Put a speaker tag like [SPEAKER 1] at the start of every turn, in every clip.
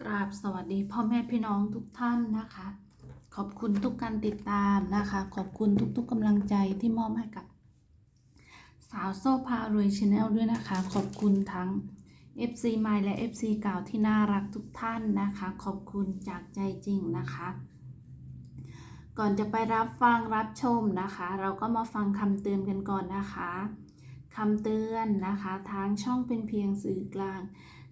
[SPEAKER 1] กราบสวัสดีพ่อแม่พี่น้องทุกท่านนะคะ ขอบคุณทุกการติดตามนะคะ ขอบคุณทุกๆกำลังใจที่มอบให้กับ สาวโซ่พารวยชาแนลด้วยนะคะ ขอบคุณทั้ง FC ใหม่และ FC เก่าที่น่ารักทุกท่านนะคะ ขอบคุณจากใจจริงนะคะ ก่อนจะไปรับฟังรับชมนะคะ เราก็มาฟังคำเตือนกันก่อนนะคะคำเตือนนะคะทางช่องเป็นเพียงสื่อกลาง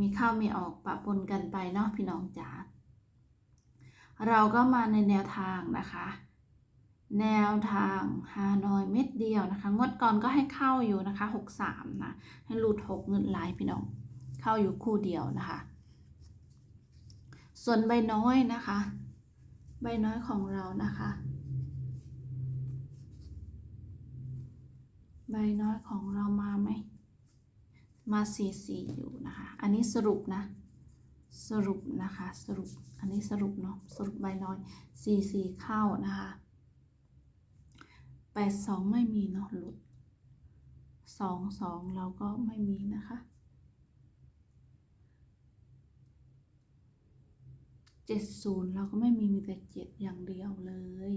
[SPEAKER 1] มีเข้ามีออกปะปนกันไปเนาะพี่น้องจ๋าเราก็มาในแนวทางนะคะ แนวทางฮานอยเม็ดเดียวนะคะ งดก่อนก็ให้เข้าอยู่นะคะ 63 นะ ให้หลุด 6 เงินหลายพี่น้อง เข้าอยู่คู่เดียวนะคะ ส่วนใบน้อยนะคะ ใบน้อยของเรานะคะ ใบน้อยของเรามาไหม มาสี่สี่อยู่นะคะ อันนี้สรุปนะ สรุปนะคะ สรุป อันนี้สรุปเนาะ สรุปใบน้อยสี่สี่เข้านะคะแปดสองไม่มีเนาะ หลุดสองสองเราก็ไม่มีนะคะเจ็ดศูนย์เราก็ไม่มี มีแต่เจ็ดอย่างเดียวเลย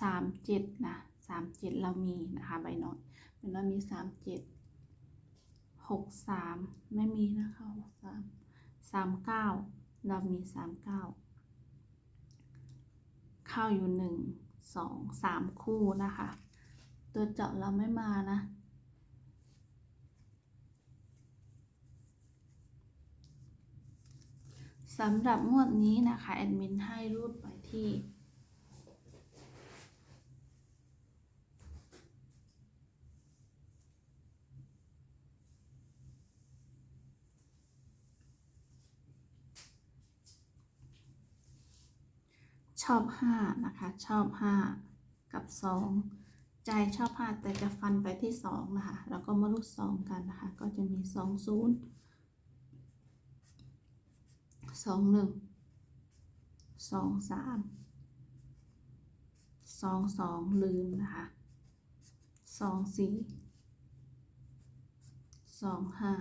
[SPEAKER 1] สามเจ็ดนะสามเรามีนะคะ ใบน้อย ใบน้อยมีสามเจ็ด หกสามไม่มีนะคะหกสามสามเก้าเรามีสามเก้าเข้าอยู่หนึ่งสองสามคู่นะคะ ตัวเจาะเราไม่มานะ สำหรับงวดนี้นะคะ แอดมินให้รูดไปที่ ชอบห้านะคะ ชอบห้ากับสองใจชอบห้าแต่จะฟันไปที่สองนะคะ แล้วก็มาลูกสองกันนะคะ ก็จะมีสองศูนย์สองหนึ่งสองสามสองสองลืมนะคะสองสี่สองห้า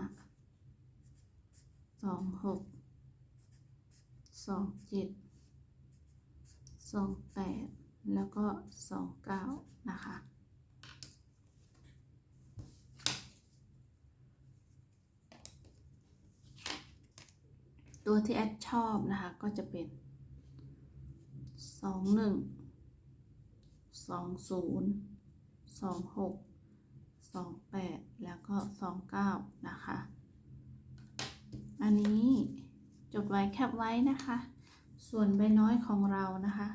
[SPEAKER 1] สองหกสองเจ็ด สองแปดแล้วก็สองเก้านะคะ ตัวที่แอดชอบนะคะ ก็จะเป็นสองหนึ่งสองศูนย์สองหกสองแปดแล้วก็สองเก้านะคะ อันนี้จดไว้แคปไว้นะคะ ส่วนใบน้อยของเรานะคะ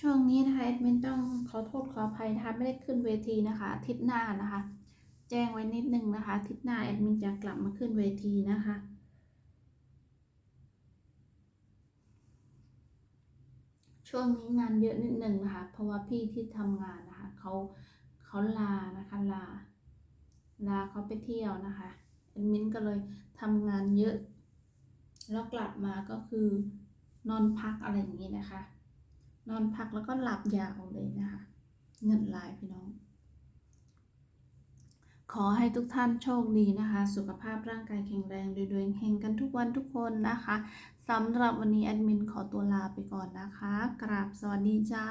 [SPEAKER 1] ช่วงนี้นะคะแอดมินต้องขอโทษขออภัยนะคะไม่ได้ขึ้นเวทีนะคะอาทิตย์หน้านะคะ แจ้งไว้นิดนึงนะคะอาทิตย์หน้าแอดมินจะกลับมาขึ้นเวทีนะคะช่วงนี้งานเยอะนิดนึงนะคะ เพราะว่าพี่ที่ทำงานนะคะเขาเขาลานะคะลา ลาเขาไปเที่ยวนะคะแอดมินก็เลยทำงานเยอะ แล้วกลับมาก็คือนอนพักอะไรอย่างนี้นะคะ นอนพักแล้วก็หลับยาวเลยนะคะ เงินหลายพี่น้อง ขอให้ทุกท่านโชคดีนะคะ สุขภาพร่างกายแข็งแรงรวยๆเฮงกันทุกวันทุกคนนะคะสำหรับวันนี้แอดมินขอตัวลาไปก่อนนะคะ กราบสวัสดีจ้า